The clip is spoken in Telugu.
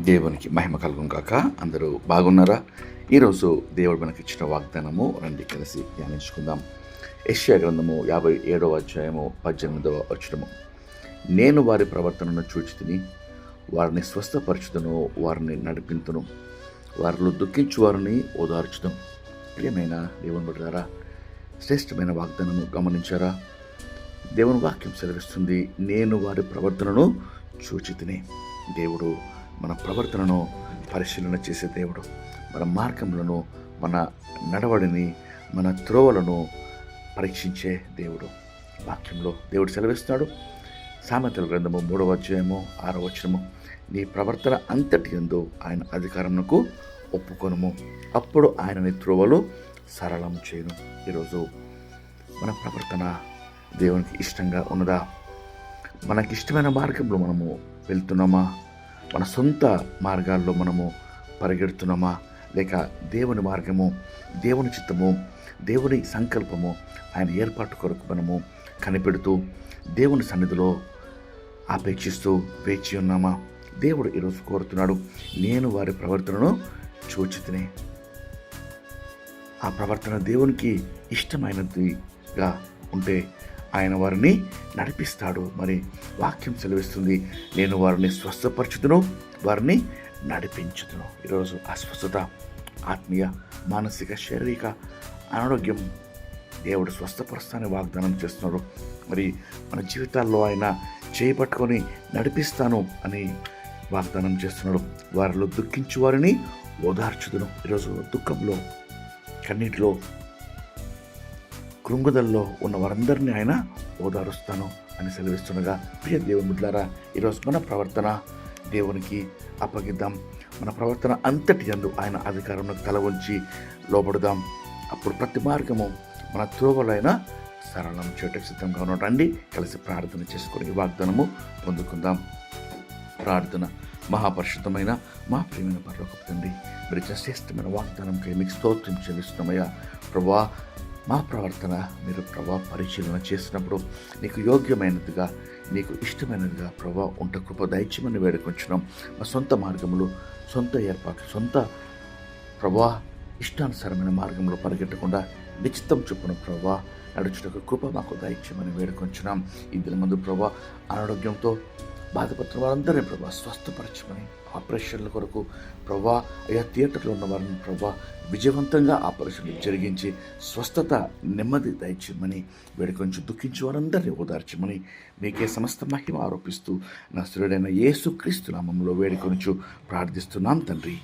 దేవునికి మహిమ కలుగును కాక అందరూ బాగున్నారా? ఈరోజు దేవుడు మనకి ఇచ్చిన వాగ్దానము రండి కలిసి ధ్యానించుకుందాం. యష్యా గ్రంథము యాభై ఏడవ అధ్యాయము పద్దెనిమిదవ వచ్చడము నేను వారి ప్రవర్తనను చూచి తిని వారిని స్వస్థపరచుదను వారిని నడిపింతును. వారిలో దుఃఖించు వారిని ఓదార్చుదాం ప్రియమైన దేవుని బిడ్డలారా శ్రేష్టమైన వాగ్దానము గమనించారా? దేవుని వాక్యం సెలవిస్తుంది నేను వారి ప్రవర్తనను చూచి తిని దేవుడు మన ప్రవర్తనను పరిశీలన చేసే దేవుడు. మన మార్గములను మన నడవడిని మన త్రోవలను పరీక్షించే దేవుడు. వాక్యంలో దేవుడు సెలవిస్తున్నాడు. సామెతల గ్రంథము మూడవ అధ్యాయము ఆరో వచనము. నీ ప్రవర్తన అంతటి ఎందు ఆయన అధికారమునకు ఒప్పుకొనుము. అప్పుడు ఆయన నీ త్రోవలు సరళం చేయను. ఈరోజు మన ప్రవర్తన దేవునికి ఇష్టంగా ఉన్నదా? మనకి ఇష్టమైన మార్గంలో మనము వెళ్తున్నామా? మన సొంత మార్గాల్లో మనము పరిగెడుతున్నామా? లేక దేవుని మార్గము దేవుని చిత్తము దేవుని సంకల్పము ఆయన ఏర్పాటు కొరకు మనము కనిపెడుతూ దేవుని సన్నిధిలో ఆపేక్షిస్తూ వేచి ఉన్నామా? దేవుడు ఈరోజు కోరుతున్నాడు నేను వారి ప్రవర్తనను చూచితిని. ఆ ప్రవర్తన దేవునికి ఇష్టమైనదిగా ఉంటే ఆయన వారిని నడిపిస్తాడు. మరి వాక్యం సెలవిస్తుంది. నేను వారిని స్వస్థపరచుదును వారిని నడిపించుదును. ఈరోజు అస్వస్థత ఆత్మీయ మానసిక శారీరక అనారోగ్యం దేవుడు స్వస్థపరుస్తానని వాగ్దానం చేస్తున్నాడు. మరి మన జీవితాల్లో ఆయన చేపట్టుకొని నడిపిస్తాను అని వాగ్దానం చేస్తున్నాడు. వారిలో దుఃఖించు వారిని ఓదార్చుదును. ఈరోజు దుఃఖంలో కన్నీటిలో కృంగుదల్లో ఉన్న వారందరినీ ఆయన ఓదారుస్తాను అని సెలవిస్తుండగా ప్రియ దేవుని బిడ్డారా ఈరోజు మన ప్రవర్తన దేవునికి అప్పగిద్దాం. మన ప్రవర్తన అంతటి అందు ఆయన అధికారంలో తల ఉంచి లోబడుదాం. అప్పుడు ప్రతి మార్గము మన త్రోవలైన సరళం చేయటకు సిద్ధంగా ఉండండి కలిసి ప్రార్థన చేసుకుని వాగ్దానము పొందుకుందాం. ప్రార్థన మహాపరిశుద్ధమైన మా ప్రియమైన పరలోక తండ్రి మరి శ్రేష్టమైన వాగ్దానంకై మీకు స్తోత్రం చెల్లిస్తున్నామయ్యా. ప్రభా మా ప్రవర్తన మీరు ప్రభా పరిశీలన చేసినప్పుడు నీకు యోగ్యమైనదిగా నీకు ఇష్టమైనదిగా ప్రభా ఉంట కృప దైత్యమని వేడుకొంచున్నాం. మా సొంత మార్గములు సొంత ఏర్పాట్లు సొంత ప్రభా ఇష్టానుసారమైన మార్గంలో పరిగెట్టకుండా నిశ్చితం చొప్పున ప్రభా నడుచుటకు కృప మాకు దైత్యమని వేడుకొంచున్నాం. ఈ దినమందు ప్రభా అనారోగ్యంతో బాధపడుతున్న వారందరినీ ప్రభా స్వస్థపరచమని ఆపరేషన్ల కొరకు ప్రభా అయా థియేటర్లో ఉన్న వారిని ప్రభా విజయవంతంగా ఆపరేషన్లు జరిగించి స్వస్థత నెమ్మది దయచేయమని వేడుకొంచి దుఃఖించి వారందరినీ ఓదార్చమని మీకే సమస్త మహిమ ఆరోపిస్తూ నా శ్రేడైన యేసు క్రీస్తు నామంలో వేడుకొనుచు ప్రార్థిస్తున్నాం తండ్రి.